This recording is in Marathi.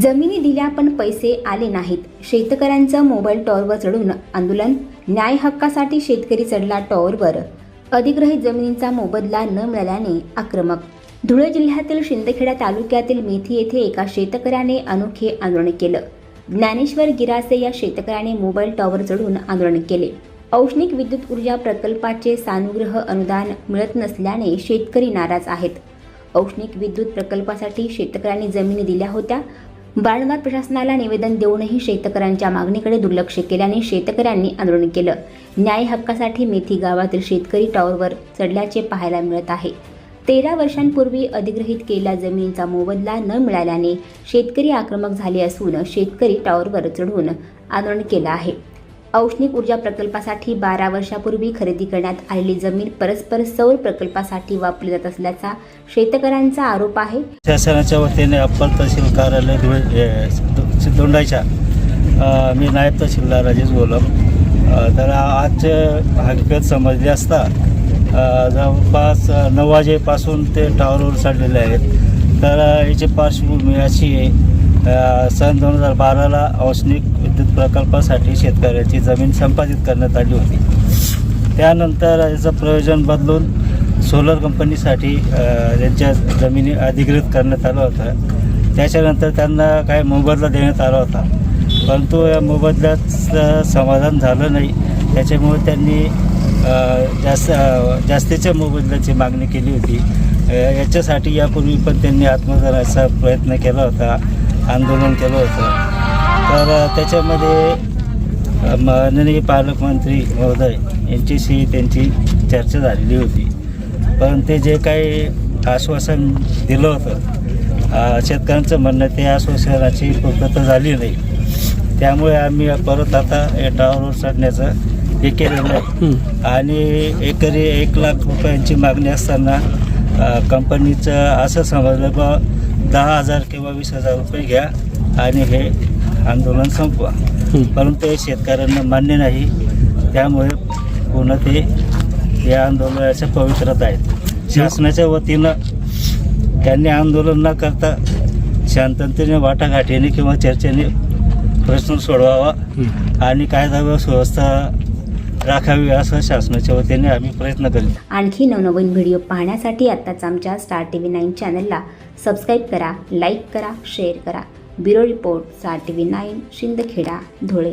जमिनी दिल्या पण पैसे आले नाहीत. शेतकऱ्यांचं मोबाईल टॉवरवर चढून आंदोलन. न्याय हक्कासाठी शेतकरी चढला टॉवरवर. अधिग्रहित जमिनींचा मोबदला न मिळाल्याने आक्रमक. धुळे जिल्ह्यातील शिंदखेडा तालुक्यातील मेथी येथे एका शेतकऱ्याने अनोखे आंदोलन केलं. ज्ञानेश्वर गिरासे या शेतकऱ्याने मोबाईल टॉवर चढून आंदोलन केले. औष्णिक विद्युत ऊर्जा प्रकल्पाचे सानुग्रह अनुदान मिळत नसल्याने शेतकरी नाराज आहेत. औष्णिक विद्युत प्रकल्पासाठी शेतकऱ्यांनी जमिनी दिल्या होत्या वारंवार प्रशासनाला निवेदन देऊनही शेतकऱ्यांच्या मागणीकडे दुर्लक्ष केल्याने शेतकऱ्यांनी आंदोलन केलं. न्याय हक्कासाठी मेथी गावातील शेतकरी टॉवरवर चढल्याचे पाहायला मिळत आहे. तेरा वर्षांपूर्वी अधिग्रहित केलेल्या जमिनीचा मोबदला न मिळाल्याने शेतकरी आक्रमक झाले असून शेतकरी टॉवरवर चढून आंदोलन केलं आहे. औष्णिक ऊर्जा प्रकल्पासाठी बारा वर्षापूर्वी खरेदी करण्यात आलेली जमीन परस्पर सौर प्रकल्पासाठी वापरली जात असल्याचा शेतकऱ्यांचा आरोप आहे. शासनाच्या वतीने अप्पर तहसील कार्यालय धुळे हे, मी नायब तहसीलदार राजेश गोलम. तर आज हकीकत समजली असता जवळपास नऊ वाजेपासून ते टावरवर चढलेले आहेत. तर याची पार्श्वभूमी अशी आहे सन दोन हजार बाराला औष्णिक विद्युत प्रकल्पासाठी शेतकऱ्याची जमीन संपादित करण्यात आली होती. त्यानंतर याचं प्रयोजन बदलून सोलर कंपनीसाठी त्यांच्या जमिनी अधिकृत करण्यात आलं होतं. त्याच्यानंतर त्यांना काय मोबदला देण्यात आला होता. परंतु या मोबदल्याचं समाधान झालं नाही. त्याच्यामुळे त्यांनी जास्त जास्तीच्या मोबदल्याची मागणी केली होती. याच्यासाठी यापूर्वी पण त्यांनी आत्मदानाचा प्रयत्न केला होता. आंदोलन केलं होतं. तर त्याच्यामध्ये माननीय पालकमंत्री महोदय यांच्याशी त्यांची चर्चा झालेली होती. परंतु ते जे काही आश्वासन दिलं होतं शेतकऱ्यांचं म्हणणं ते आश्वासनाची पूर्तता झाली नाही. त्यामुळे आम्ही परत आता या टावरवर चढण्याचं हे केलेलं आहे आणि एकरी एक लाख रुपयांची मागणी असताना कंपनीचं असं समजलं बा दहा हजार किंवा वीस हजार रुपये घ्या आणि हे आंदोलन संपवा. परंतु हे शेतकऱ्यांना मान्य नाही. त्यामुळे पूर्ण ते या आंदोलनाच्या पवित्रात आहेत. शासनाच्या वतीनं त्यांनी आंदोलन न करता शांततेने वाटाघाटीने किंवा चर्चेने प्रश्न सोडवावा आणि कायदा व सुव्यवस्था राखावी असं शासनाच्या वतीने आम्ही प्रयत्न करू आणखी नवनवीन व्हिडिओ पाहण्यासाठी आत्ताच आमच्या स्टार टी व्ही नाईन चॅनलला सबस्क्राईब करा लाईक करा शेअर करा. Bureau report star T V nine Shindkheda Dhule.